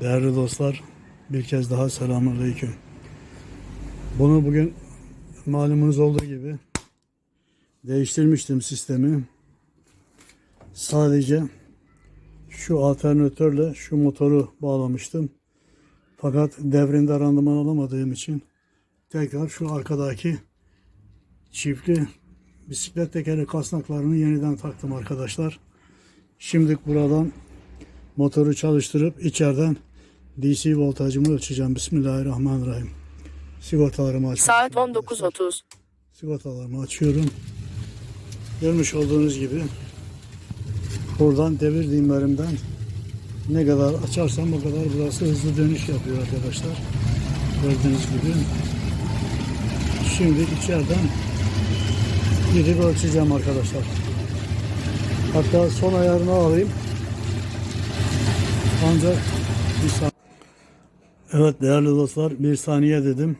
Değerli dostlar, bir kez daha selamünaleyküm. Bunu bugün malumunuz olduğu gibi değiştirmiştim sistemi. Sadece şu alternatörle şu motoru bağlamıştım. Fakat devrinde randıman alamadığım için tekrar şu arkadaki çiftli bisiklet tekeri kasnaklarını yeniden taktım arkadaşlar. Şimdi buradan motoru çalıştırıp içeriden DC voltajımı ölçeceğim. Bismillahirrahmanirrahim. Sigortalarımı açıyorum. Saat 19.30. Sigortalarımı açıyorum. Görmüş olduğunuz gibi buradan devir düğümlerimden ne kadar açarsam o kadar burası hızlı dönüş yapıyor arkadaşlar. Gördüğünüz gibi. Şimdi içeriden gidip ölçeceğim arkadaşlar. Hatta son ayarını alayım. Ancak bir saniye. Evet değerli dostlar bir saniye dedim.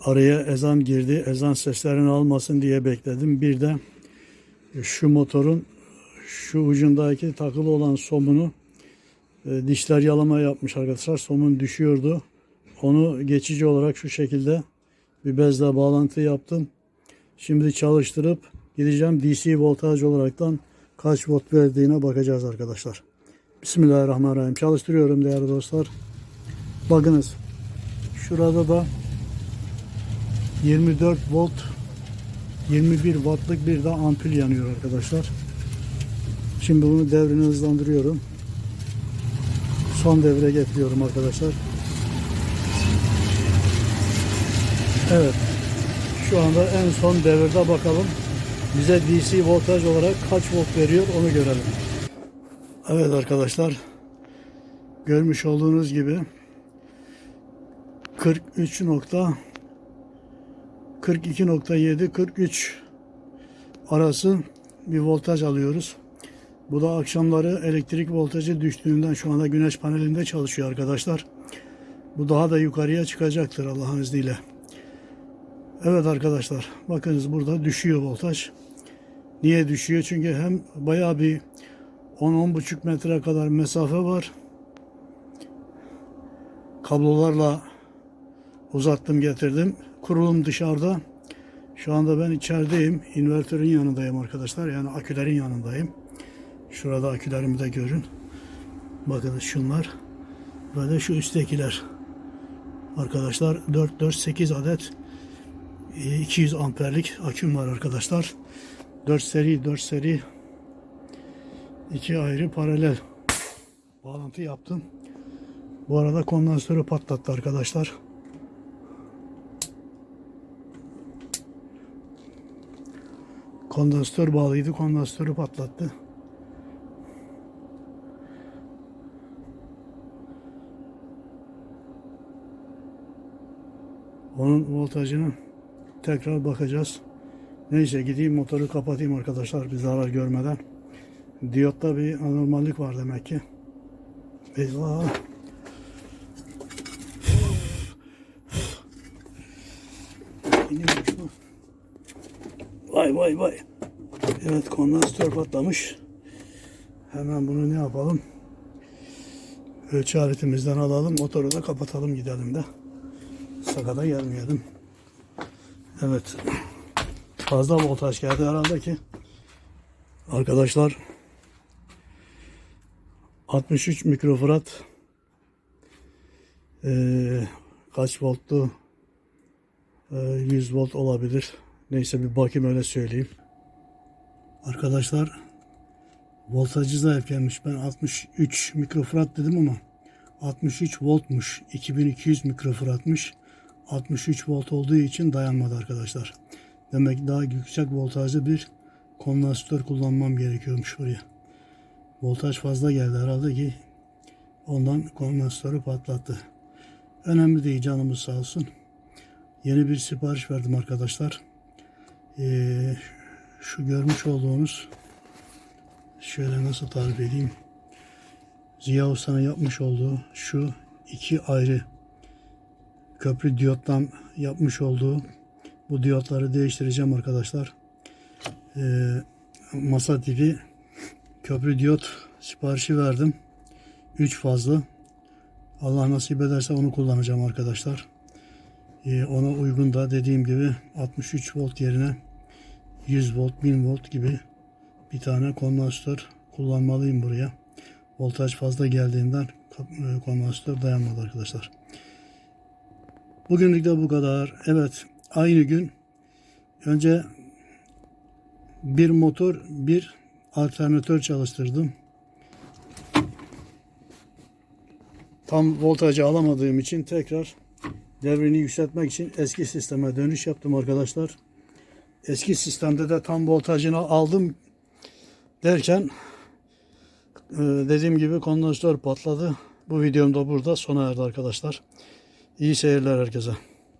Araya ezan girdi. Ezan seslerini almasın diye bekledim. Bir de şu motorun şu ucundaki takılı olan somunu e, dişler yalama yapmış arkadaşlar. Somun düşüyordu. Onu geçici olarak şu şekilde bir bezle bağlantı yaptım. Şimdi çalıştırıp gideceğim DC voltaj olaraktan kaç volt verdiğine bakacağız arkadaşlar. Bismillahirrahmanirrahim. Çalıştırıyorum değerli dostlar. Bakınız. Şurada da 24 volt 21 wattlık bir de ampul yanıyor arkadaşlar. Şimdi bunu devrini hızlandırıyorum. Son devre getiriyorum arkadaşlar. Evet. Şu anda en son devirde bakalım. Bize DC voltaj olarak kaç volt veriyor onu görelim. Evet arkadaşlar. Görmüş olduğunuz gibi 43 nokta 42.7 43 arası bir voltaj alıyoruz. Bu da akşamları elektrik voltajı düştüğünden şu anda güneş panelinde çalışıyor arkadaşlar. Bu daha da yukarıya çıkacaktır Allah'ın izniyle. Evet arkadaşlar bakınız burada düşüyor voltaj. Niye düşüyor? Çünkü hem bayağı bir 10-10,5 metre kadar mesafe var. Kablolarla uzattım getirdim. Kurulum dışarıda. Şu anda ben içerideyim. İnvertörün yanındayım arkadaşlar. Yani akülerin yanındayım. Şurada akülerimi de görün. Bakın şunlar. Böyle şu üsttekiler. Arkadaşlar 4-4-8 adet e, 200 amperlik aküm var arkadaşlar. 4 seri 4 seri iki ayrı paralel bağlantı yaptım. Bu arada kondansatörü patlattı arkadaşlar. Kondansatör bağlıydı. Kondansatörü patlattı. Onun voltajını tekrar bakacağız. Neyse gideyim motoru kapatayım arkadaşlar bir zarar görmeden. Diyotta bir anormallik var demek ki. Eyvah. Bu. Vay vay vay. Evet kondansatör patlamış. Hemen bunu ne yapalım? Ölçü aletimizden alalım. Motoru da kapatalım gidelim de. Sakata gelmeyelim. Evet. Fazla voltaj geldi herhalde ki. Arkadaşlar 63 mikrofarad ee, kaç volttu? Ee, 100 volt olabilir. Neyse bir bakayım öyle söyleyeyim. Arkadaşlar voltajı zayıf gelmiş. Ben 63 mikrofarad dedim ama 63 voltmuş. 2200 mikrofaradmış. 63 volt olduğu için dayanmadı arkadaşlar. Demek daha yüksek voltajlı bir kondansatör kullanmam gerekiyormuş buraya. Voltaj fazla geldi herhalde ki ondan kondansatörü patlattı. Önemli değil canımız sağ olsun. Yeni bir sipariş verdim arkadaşlar. Ee, şu görmüş olduğunuz şöyle nasıl tarif edeyim. Ziya Usta'nın yapmış olduğu şu iki ayrı köprü diyottan yapmış olduğu bu diyotları değiştireceğim arkadaşlar. Ee, masa tipi köprü diyot siparişi verdim. 3 fazlı. Allah nasip ederse onu kullanacağım arkadaşlar. Ee, ona uygun da dediğim gibi 63 volt yerine 100 volt, 1000 volt gibi bir tane kondansatör kullanmalıyım buraya. Voltaj fazla geldiğinden e, kondansatör dayanmadı arkadaşlar. Bugünlük de bu kadar. Evet aynı gün önce bir motor bir alternatör çalıştırdım. Tam voltajı alamadığım için tekrar devrini yükseltmek için eski sisteme dönüş yaptım arkadaşlar. Eski sistemde de tam voltajını aldım derken e, dediğim gibi kondansatör patladı. Bu videom da burada sona erdi arkadaşlar. İyi seyirler herkese.